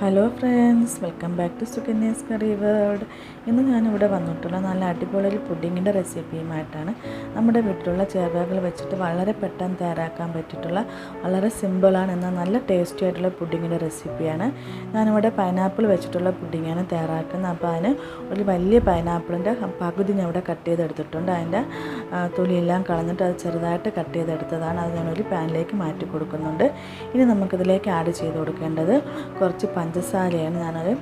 Hello friends welcome back to Sukanya's curry world ഇന്ന് ഞാനിവിടെ വന്നിട്ടുള്ള നല്ല അടിപൊളി ഒരു പുഡിങ്ങിന്റെ റെസിപ്പിയുമായിട്ടാണ് നമ്മുടെ വീട്ടിലുള്ള ചേർവകൾ വെച്ചിട്ട് വളരെ പെട്ടെന്ന് തയ്യാറാക്കാൻ പറ്റിയിട്ടുള്ള വളരെ സിമ്പിളാണ് എന്നാൽ നല്ല ടേസ്റ്റി ആയിട്ടുള്ള പുഡിങ്ങിന്റെ റെസിപ്പിയാണ്. ഞാനിവിടെ പൈനാപ്പിൾ വെച്ചിട്ടുള്ള പുഡിങ്ങാണ് തയ്യാറാക്കുന്നത്. അപ്പോൾ അതിന് ഒരു വലിയ പൈനാപ്പിളിന്റെ പകുതി ഞാൻ ഇവിടെ കട്ട് ചെയ്തെടുത്തിട്ടുണ്ട്. അതിന്റെ തൊലിയെല്ലാം കളഞ്ഞിട്ട് അത് ചെറുതായിട്ട് കട്ട് ചെയ്തെടുത്തതാണ്. അത് ഞാനൊരു പാനിലേക്ക് മാറ്റി കൊടുക്കുന്നുണ്ട്. ഇനി നമുക്കിതിലേക്ക് ആഡ് ചെയ്ത് കൊടുക്കേണ്ടത് കുറച്ച് പഞ്ചസാരയാണ് ഞാനൊരു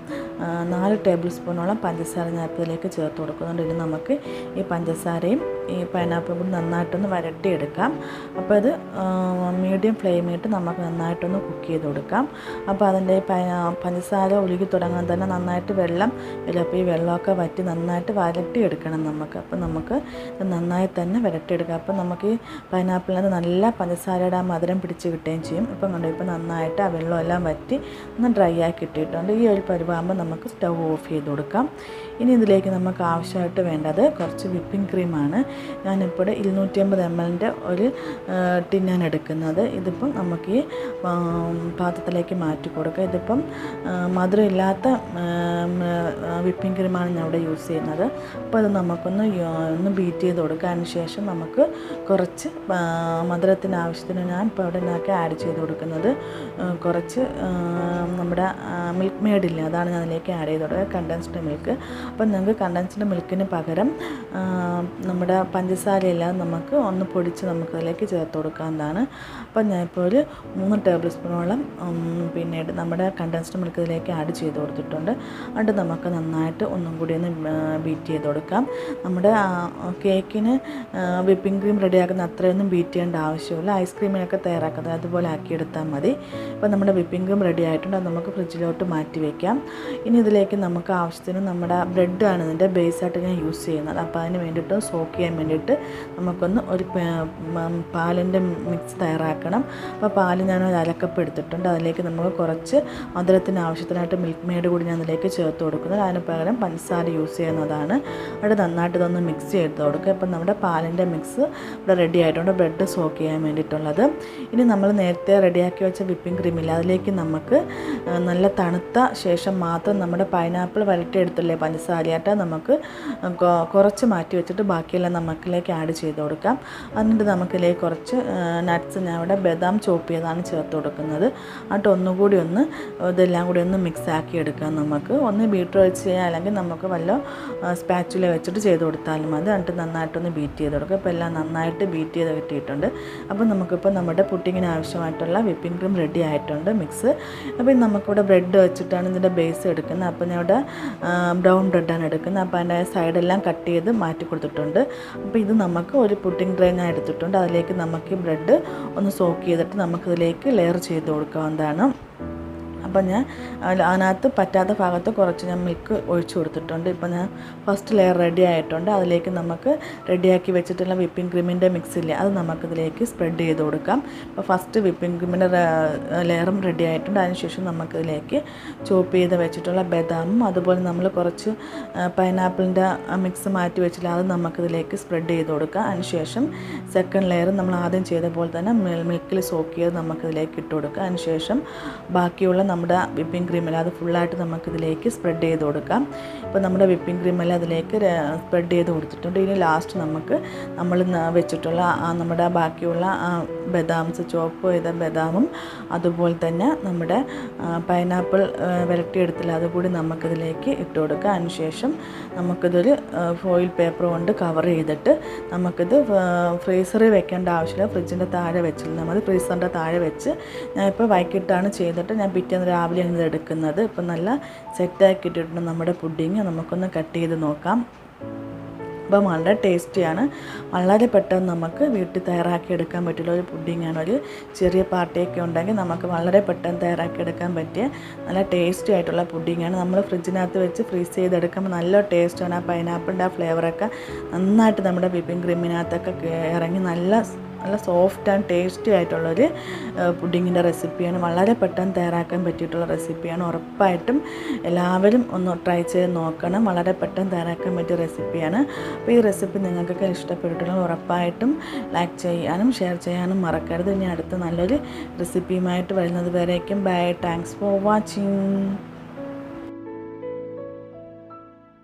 ആ, നാല് ടേബിൾ സ്പൂണോളം പഞ്ചസാര ഞാൻ ഇതിലേക്ക് ചേർത്ത് കൊടുക്കുന്നുണ്ട്. ഇനി നമുക്ക് ഈ പഞ്ചസാരയും ഈ പൈനാപ്പിൾ കൂടി നന്നായിട്ടൊന്ന് വരട്ടിയെടുക്കാം. അപ്പോൾ അത് മീഡിയം ഫ്ലെയിമിട്ട് നമുക്ക് നന്നായിട്ടൊന്ന് കുക്ക് ചെയ്ത് കൊടുക്കാം. അപ്പോൾ അതിന്റെ പഞ്ചസാര ഒഴുകി തുടങ്ങാൻ തന്നെ നന്നായിട്ട് വെള്ളം വരും അപ്പോൾ ഈ വെള്ളമൊക്കെ വറ്റി നന്നായിട്ട് വരട്ടിയെടുക്കണം നമുക്ക്. അപ്പോൾ നമുക്ക് നന്നായി തന്നെ വരട്ടിയെടുക്കാം. അപ്പോൾ നമുക്ക് ഈ പൈനാപ്പിളിനകത്ത് നല്ല പഞ്ചസാരയുടെ ആ മധുരം പിടിച്ച് കിട്ടുകയും ചെയ്യും. ഇപ്പം കണ്ടു ഇപ്പോൾ നന്നായിട്ട് ആ വെള്ളമെല്ലാം വറ്റി ഒന്ന് ഡ്രൈ ആക്കി ഇട്ടിട്ടുണ്ട്. ഈ ഒരു പരുവാകുമ്പോൾ നമുക്ക് സ്റ്റൗ ഓഫ് ചെയ്ത് കൊടുക്കാം. ഇനി ഇതിലേക്ക് നമുക്ക് ആവശ്യമായിട്ട് വേണ്ടത് കുറച്ച് വിപ്പിംഗ് ക്രീമാണ്. ഞാനിപ്പോൾ ഇരുന്നൂറ്റി അമ്പത് എം എല്ലിന്റെ ഒരു ടിന്നാണ് എടുക്കുന്നത്. ഇതിപ്പം നമുക്ക് ഈ പാത്രത്തിലേക്ക് മാറ്റി കൊടുക്കുക ഇതിപ്പം മധുരമില്ലാത്ത വിപ്പിംഗ് ക്രീമാണ് ഞാൻ ഇവിടെ യൂസ് ചെയ്യുന്നത്. അപ്പോൾ അത് നമുക്കൊന്ന് ഒന്ന് ബീറ്റ് ചെയ്ത് കൊടുക്കുക അതിന് ശേഷം നമുക്ക് കുറച്ച് മധുരത്തിന് ആവശ്യത്തിന് ഞാൻ ഇപ്പോൾ ഇവിടെ ഇതിനൊക്കെ ആഡ് ചെയ്ത് കൊടുക്കുന്നത്. കുറച്ച് നമ്മുടെ മിൽക്ക് മെയ്ഡില്ല അതാണ് ഞാൻ അതിലേക്ക് ആഡ് ചെയ്ത് കൊടുക്കുക. Condensed milk. അപ്പം നിങ്ങൾക്ക് കണ്ടൻസ്ഡ് മിൽക്കിന് പകരം നമ്മുടെ പഞ്ചസാരയെല്ലാം നമുക്ക് ഒന്ന് പൊടിച്ച് നമുക്ക് അതിലേക്ക് ചേർത്ത് കൊടുക്കാവുന്നതാണ്. അപ്പം ഞാനിപ്പോൾ ഒരു മൂന്ന് ടേബിൾ സ്പൂണോളം പിന്നെ നമ്മുടെ കണ്ടൻസ്ഡ് മിൽക്ക് ഇതിലേക്ക് ആഡ് ചെയ്ത് കൊടുത്തിട്ടുണ്ട്. അത് നമുക്ക് നന്നായിട്ട് ഒന്നും കൂടി ഒന്ന് ബീറ്റ് ചെയ്ത് കൊടുക്കാം. നമ്മുടെ കേക്കിന് വിപ്പിംഗ് ക്രീം റെഡിയാക്കുന്ന അത്രയൊന്നും ബീറ്റ് ചെയ്യേണ്ട ആവശ്യമില്ല. ഐസ്ക്രീമിനൊക്കെ തയ്യാറാക്കുന്നത് അതുപോലെ ആക്കിയെടുത്താൽ മതി. അപ്പോൾ നമ്മുടെ വിപ്പിംഗ് ക്രീം റെഡി ആയിട്ടുണ്ട്. അത് നമുക്ക് ഫ്രിഡ്ജിലോട്ട് മാറ്റി വയ്ക്കാം ഇനി ഇതിലേക്ക് നമുക്ക് ആവശ്യത്തിന് നമ്മുടെ ബ്രെഡാണ് ഇതിന്റെ ബേസായിട്ട് ഞാൻ യൂസ് ചെയ്യുന്നത്. അപ്പോൾ അതിന് വേണ്ടിയിട്ട് സോക്ക് ചെയ്യാൻ വേണ്ടിയിട്ട് നമുക്കൊന്ന് ഒരു പാലിന്റെ മിക്സ് തയ്യാറാക്കണം. അപ്പോൾ പാൽ ഞാൻ ഒരു അരക്കപ്പ് എടുത്തിട്ടുണ്ട്. അതിലേക്ക് നമ്മൾ കുറച്ച് മധുരത്തിന് ആവശ്യത്തിനായിട്ട് മിൽക്ക് മെയ്ഡ് കൂടി ഞാൻ അതിലേക്ക് ചേർത്ത് കൊടുക്കുന്നത് അതിന് പകരം പഞ്ചസാര യൂസ് ചെയ്യുന്നതാണ്. അവിടെ നന്നായിട്ട് ഇതൊന്ന് മിക്സ് ചെയ്ത് കൊടുക്കുക. ഇപ്പം നമ്മുടെ പാലിന്റെ മിക്സ് ഇവിടെ റെഡി ആയിട്ടുണ്ട്. ബ്രെഡ് സോക്ക് ചെയ്യാൻ വേണ്ടിയിട്ടുള്ളത്. ഇനി നമ്മൾ നേരത്തെ റെഡിയാക്കി വെച്ച വിപ്പിംഗ് ക്രീമില്ല അതിലേക്ക് നമുക്ക് നല്ല തണുത്ത ശേഷം മാത്രം നമ്മുടെ പൈനാപ്പിൾ വരട്ടിയെടുത്തില്ലേ? പഞ്ചസാരയായിട്ട് നമുക്ക് കുറച്ച് മാറ്റി വെച്ചിട്ട് ബാക്കിയെല്ലാം നമുക്കിലേക്ക് ആഡ് ചെയ്ത് കൊടുക്കാം. എന്നിട്ട് നമുക്കിലേക്ക് കുറച്ച് നട്ട്സ് ഞാൻ ഇവിടെ ബദാം ചോപ്പ് ചെയ്താണ് ചേർത്ത് കൊടുക്കുന്നത്. എന്നിട്ട് ഒന്നുകൂടി ഒന്ന് ഇതെല്ലാം കൂടി ഒന്ന് മിക്സ് ആക്കി എടുക്കാം നമുക്ക്. ഒന്ന് ബീറ്റർ വെച്ച് ചെയ്യാം അല്ലെങ്കിൽ നമുക്ക് വല്ല സ്പാച്ചുല വെച്ചിട്ട് ചെയ്ത് കൊടുത്താലും മതി. എന്നിട്ട് നന്നായിട്ടൊന്ന് ബീറ്റ് ചെയ്ത് കൊടുക്കുക അപ്പോൾ എല്ലാം നന്നായിട്ട് ബീറ്റ് ചെയ്ത് കിട്ടിയിട്ടുണ്ട്. അപ്പോൾ നമുക്കിപ്പോൾ നമ്മുടെ പുട്ടിങ്ങിന് ആവശ്യമായിട്ടുള്ള വിപ്പിംഗ് ക്രീം റെഡി ആയിട്ടുണ്ട് മിക്സ് അപ്പോൾ നമുക്കിവിടെ ബ്രെഡ് വെച്ചിട്ടാണ് ഇതിന്റെ ബേസ് എടുക്കുന്നത്. അപ്പോൾ ഞാൻ ഇവിടെ ബ്രൗൺ ബ്രെഡാണ് എടുക്കുന്നത്. അപ്പോൾ അതിന്റെ സൈഡെല്ലാം കട്ട് ചെയ്ത് മാറ്റി കൊടുത്തിട്ടുണ്ട്. അപ്പോൾ ഇത് നമുക്ക് ഒരു പുട്ടിംഗ് ട്രേ ഞാൻ എടുത്തിട്ടുണ്ട്. അതിലേക്ക് നമുക്ക് ബ്രെഡ് ഒന്ന് സോക്ക് ചെയ്തിട്ട് നമുക്കിതിലേക്ക് ലെയർ ചെയ്ത് കൊടുക്കാവുന്നതാണ്. അപ്പം ഞാൻ അതിനകത്ത് പറ്റാത്ത ഭാഗത്ത് കുറച്ച് ഞാൻ മിൽക്ക് ഒഴിച്ചു കൊടുത്തിട്ടുണ്ട്. ഇപ്പം ഞാൻ ഫസ്റ്റ് ലെയർ റെഡി ആയിട്ടുണ്ട്. അതിലേക്ക് നമുക്ക് റെഡിയാക്കി വെച്ചിട്ടുള്ള വിപ്പിംഗ് ക്രീമിന്റെ മിക്സ് ഇല്ലേ അത് നമുക്കിതിലേക്ക് സ്പ്രെഡ് ചെയ്ത് കൊടുക്കാം. അപ്പോൾ ഫസ്റ്റ് വിപ്പിംഗ് ക്രീമിന്റെ ലെയറും റെഡി ആയിട്ടുണ്ട്. അതിനുശേഷം നമുക്കിതിലേക്ക് ചോപ്പ് ചെയ്ത് വെച്ചിട്ടുള്ള ബദാമും അതുപോലെ നമ്മൾ കുറച്ച് പൈനാപ്പിളിന്റെ മിക്സ് മാറ്റി വെച്ചില്ല അത് നമുക്കിതിലേക്ക് സ്പ്രെഡ് ചെയ്ത് കൊടുക്കാം. അതിനുശേഷം സെക്കൻഡ് ലെയർ നമ്മൾ ആദ്യം ചെയ്ത പോലെ തന്നെ മിൽക്കിൽ സോക്ക് ചെയ്ത് നമുക്കിതിലേക്ക് ഇട്ട് കൊടുക്കാം. അതിനുശേഷം ബാക്കിയുള്ള നമ്മുടെ വിപ്പിംഗ് ക്രീമിൽ അത് ഫുള്ളായിട്ട് നമുക്കിതിലേക്ക് സ്പ്രെഡ് ചെയ്ത് കൊടുക്കാം. ഇപ്പോൾ നമ്മുടെ വിപ്പിംഗ് ക്രീമെല്ലാം അതിലേക്ക് സ്പ്രെഡ് ചെയ്ത് കൊടുത്തിട്ടുണ്ട്. ഇനി ലാസ്റ്റ് നമുക്ക് നമ്മൾ വെച്ചിട്ടുള്ള നമ്മുടെ ബാക്കിയുള്ള ബദാംസ് ചോപ്പ് ചെയ്ത ബദാമും അതുപോലെ തന്നെ നമ്മുടെ പൈനാപ്പിൾ വിരട്ടിയെടുത്തില്ല അതുകൂടി നമുക്കിതിലേക്ക് ഇട്ട് കൊടുക്കുക. അതിനുശേഷം നമുക്കിതൊരു ഫോയിൽ പേപ്പർ കൊണ്ട് കവർ ചെയ്തിട്ട് നമുക്കിത് ഫ്രീസറിൽ വെക്കേണ്ട ആവശ്യമില്ല. ഫ്രിഡ്ജിന്റെ താഴെ വെച്ചിരുന്നാൽ മതി. ഫ്രീസറിന്റെ താഴെ വെച്ച് ഞാൻ ഇപ്പോൾ വൈകിട്ടാണ് ചെയ്തിട്ട് ഞാൻ പിറ്റേന്ന് രാവിലെയാണ് ഇത് എടുക്കുന്നത്. ഇപ്പം നല്ല സെറ്റാക്കി ഇട്ടിട്ടുണ്ട് നമ്മുടെ പുഡിങ് നമുക്കൊന്ന് കട്ട് ചെയ്ത് നോക്കാം. അപ്പം വളരെ ടേസ്റ്റിയാണ്. വളരെ പെട്ടെന്ന് നമുക്ക് വീട്ടിൽ തയ്യാറാക്കി എടുക്കാൻ പറ്റുള്ള ഒരു പുഡിങ്ങാണ് ഒരു ചെറിയ പാർട്ടിയൊക്കെ ഉണ്ടെങ്കിൽ നമുക്ക് വളരെ പെട്ടെന്ന് തയ്യാറാക്കി എടുക്കാൻ പറ്റിയ നല്ല ടേസ്റ്റി ആയിട്ടുള്ള പുഡിങ്ങാണ് നമ്മൾ ഫ്രിഡ്ജിനകത്ത് വെച്ച് ഫ്രീസ് ചെയ്തെടുക്കുമ്പോൾ നല്ല ടേസ്റ്റാണ് ആ പൈനാപ്പിളിന്റെ ആ ഫ്ലേവറൊക്കെ നന്നായിട്ട് നമ്മുടെ വിപ്പിംഗ് ക്രീമിനകത്തൊക്കെ ഇറങ്ങി നല്ല നല്ല സോഫ്റ്റ് ആൻഡ് ടേസ്റ്റി ആയിട്ടുള്ളൊരു പുഡിങ്ങിന്റെ റെസിപ്പിയാണ് വളരെ പെട്ടെന്ന് തയ്യാറാക്കാൻ പറ്റിയിട്ടുള്ള റെസിപ്പിയാണ് ഉറപ്പായിട്ടും എല്ലാവരും ഒന്ന് ട്രൈ ചെയ്ത് നോക്കണം. വളരെ പെട്ടെന്ന് തയ്യാറാക്കാൻ പറ്റിയ റെസിപ്പിയാണ് അപ്പോൾ ഈ റെസിപ്പി നിങ്ങൾക്കൊക്കെ ഇഷ്ടപ്പെട്ടിട്ടുണ്ടെങ്കിൽ ഉറപ്പായിട്ടും ലൈക്ക് ചെയ്യാനും ഷെയർ ചെയ്യാനും മറക്കരുത്. ഇനി അടുത്ത നല്ലൊരു റെസിപ്പിയുമായിട്ട് വരുന്നത് വരേക്കും. Bye thanks for watching